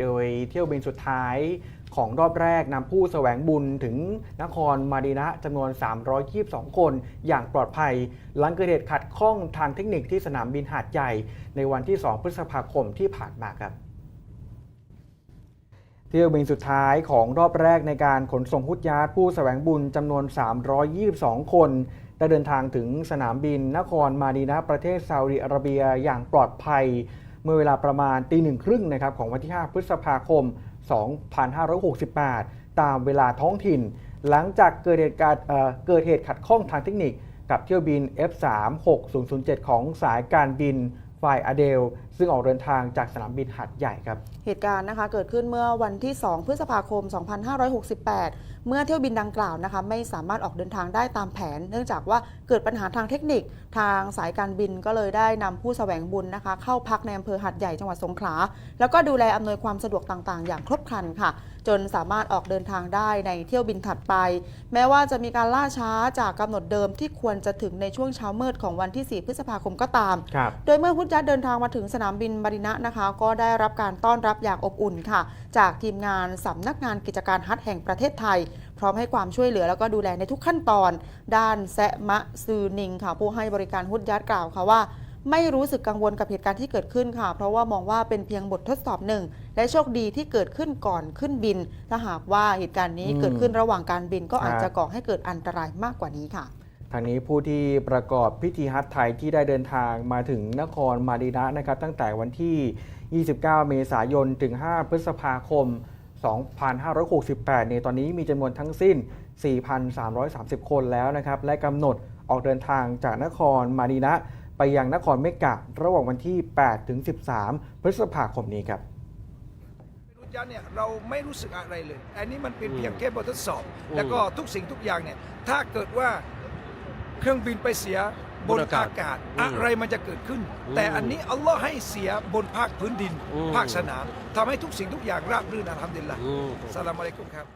โดยเที่ยวบินสุดท้ายของรอบแรกนำผู้แสวงบุญถึงนครมาดีนะจำนวน 322 คนอย่างปลอดภัย หลังเกิดเหตุขัดข้องทางเทคนิคที่สนามบินหาดใหญ่ ในวันที่ 2 พฤษภาคมที่ผ่านมาครับเที่ยวบินสุดท้ายของรอบแรกในการขนส่งฮุดยาตผู้แสวงบุญจำนวน 322 คนได้เดินทางถึงสนามบินนครมาดีนะประเทศซาอุดิอาระเบียอย่างปลอดภัย เมื่อเวลาประมาณตีหนึ่งครึ่งนะครับของวันที่ 5 พฤษภาคม 2568 ตามเวลาท้องถิ่น หลังจากเกิดเหตุการณ์เเกิดเหตุขัดข้องทางเทคนิค กับเที่ยวบิน F36007 ของสายการบินฝ่ายอเดลซึ่งออกเดินทางจากสนามบินหัดใหญ่ครับ เหตุการณ์นะคะเกิดขึ้นเมื่อวันที่ 2 พฤษภาคม 2568 เมื่อเที่ยวบินดังกล่าวนะคะไม่สามารถออกเดินทางได้ตามแผน เนื่องจากว่าเกิดปัญหาทางเทคนิค ทางสายการบินก็เลยได้นำผู้แสวงบุญนะคะ เข้าพักในอำเภอหัดใหญ่จังหวัดสงขลา แล้วก็ดูแลอำนวยความสะดวกต่างๆ อย่างครบครันค่ะ จนสามารถออกเดินทางได้ในเที่ยวบินถัดไป แม้ว่าจะมีการล่าช้าจากกำหนดเดิมที่ควรจะถึงในช่วงเช้ามืดของวันที่ 4 พฤษภาคมก็ตามครับโดยเมื่อพุทธยัดเดินทางมาถึงสนามบินมารินะนะคะ ก็ได้รับการต้อนรับอย่างอบอุ่นค่ะ จากทีมงานสำนักงานกิจการฮัทแห่งประเทศไทย พร้อมให้ความช่วยเหลือแล้วก็ดูแลในทุกขั้นตอน ด้านแซะมะซือนิงค่ะผู้ให้บริการฮุดยัดกล่าวค่ะว่าไม่รู้สึกกังวลกับเหตุการณ์ที่เกิดขึ้นค่ะ เพราะว่ามองว่าเป็นเพียงบททดสอบหนึ่ง และโชคดีที่เกิดขึ้นก่อนขึ้นบิน ถ้าหากว่าเหตุการณ์นี้เกิดขึ้นระหว่างการบินก็อาจจะก่อให้เกิดอันตรายมากกว่านี้ค่ะ ทางนี้ผู้ที่ประกอบพิธีฮัทไทยที่ได้เดินทางมาถึงนครมาดีนะนะครับ ตั้งแต่วันที่ 29 เมษายนถึง 5 พฤษภาคม 2568เนี่ยตอนนี้มีจำนวนทั้งสิ้น 4,330 คนแล้วนะครับ และกำหนดออกเดินทางจากนครมาดีนะไปยังนครเมกะระหว่างวันที่ 8 ถึง 13 พฤษภาคมนี้ครับรุยันเนี่ยเราไม่รู้สึกอะไรเลย อันนี้มันเป็นอืมเพียงแค่บททดสอบอืมแล้วก็ทุกสิ่งทุกอย่างเนี่ยถ้าเกิดว่า เครื่องบินไปเสียบบนนอากาศอากาศอืมอะไรมันจะเกิดขึ้นอืมแต่อันนี้อัลลอฮ์ให้เสียบนภาคพื้นดินอืมภาคสนามทำให้ทุกสิ่งทุกอย่างราบรื่นอัลฮัมดุลิลละอืมสลามอะลัยกุมครับ